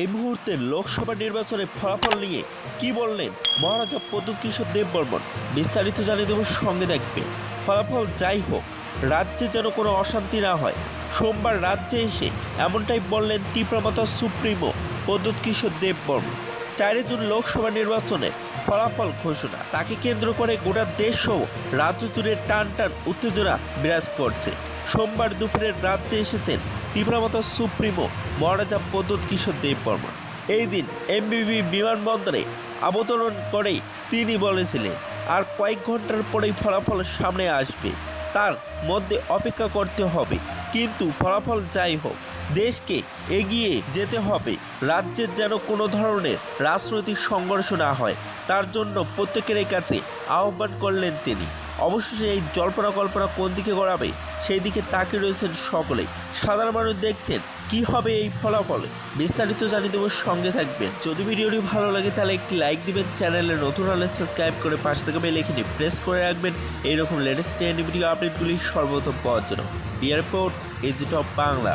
এই মুহূর্তে লোকসভা নির্বাচনের ফলাফল নিয়ে কি বললেন মহারাজা প্রদ্যুৎ কিশোর দেব বর্মন বিস্তারিত জানিয়ে দেব সঙ্গে দেখবে। ফলাফল যাই হোক, রাজ্যে যেন কোনো অশান্তি না হয়। সোমবার রাজ্যে এসে এমনটাই বললেন তীব্রমাতা সুপ্রিমো প্রদ্যুৎ কিশোর দেব বর্মন চারে জুন লোকসভা নির্বাচনের ফলাফল ঘোষণা। তাকে কেন্দ্র করে গোটা দেশ সহ রাজ্য জুড়ে টান টান উত্তেজনা বিরাজ করছে। সোমবার দুপুরে রাজ্যে এসেছেন তীব্রমতা সুপ্রিমো মহারাজা প্রদ্যুৎ কিশোর দেব বর্মা এই দিন এমবিবি বিমানবন্দরে অবতরণ করেই তিনি বলেছিলেন, আর কয়েক ঘণ্টার পরেই ফলাফল সামনে আসবে। তার মধ্যে অপেক্ষা করতে হবে। কিন্তু ফলাফল যাই হোক, দেশকে এগিয়ে যেতে হবে। রাজ্যের যেন কোনো ধরনের রাজনৈতিক সংঘর্ষ না হয়, তার জন্য প্রত্যেকের কাছে আহ্বান করলেন তিনি। অবশেষে এই জল্পনা কল্পনা কোন দিকে গড়াবে? সেই দিকে তাকিয়ে রয়েছেন সকলেই সাধারণ মানুষ দেখছেন কি হবে এই ফলাফলে। বিস্তারিত জানিয়ে দেবো, সঙ্গে থাকবেন। যদি ভিডিওটি ভালো লাগে, তাহলে একটি লাইক দিবেন। চ্যানেলে নতুন হলে সাবস্ক্রাইব করে পাশে থেকে বেল এখানে প্রেস করে রাখবেন। এইরকম লেটেস্ট ভিডিও আপডেটগুলি সর্বপ্রথম পাওয়ার জন্য। Report edit of Bangla.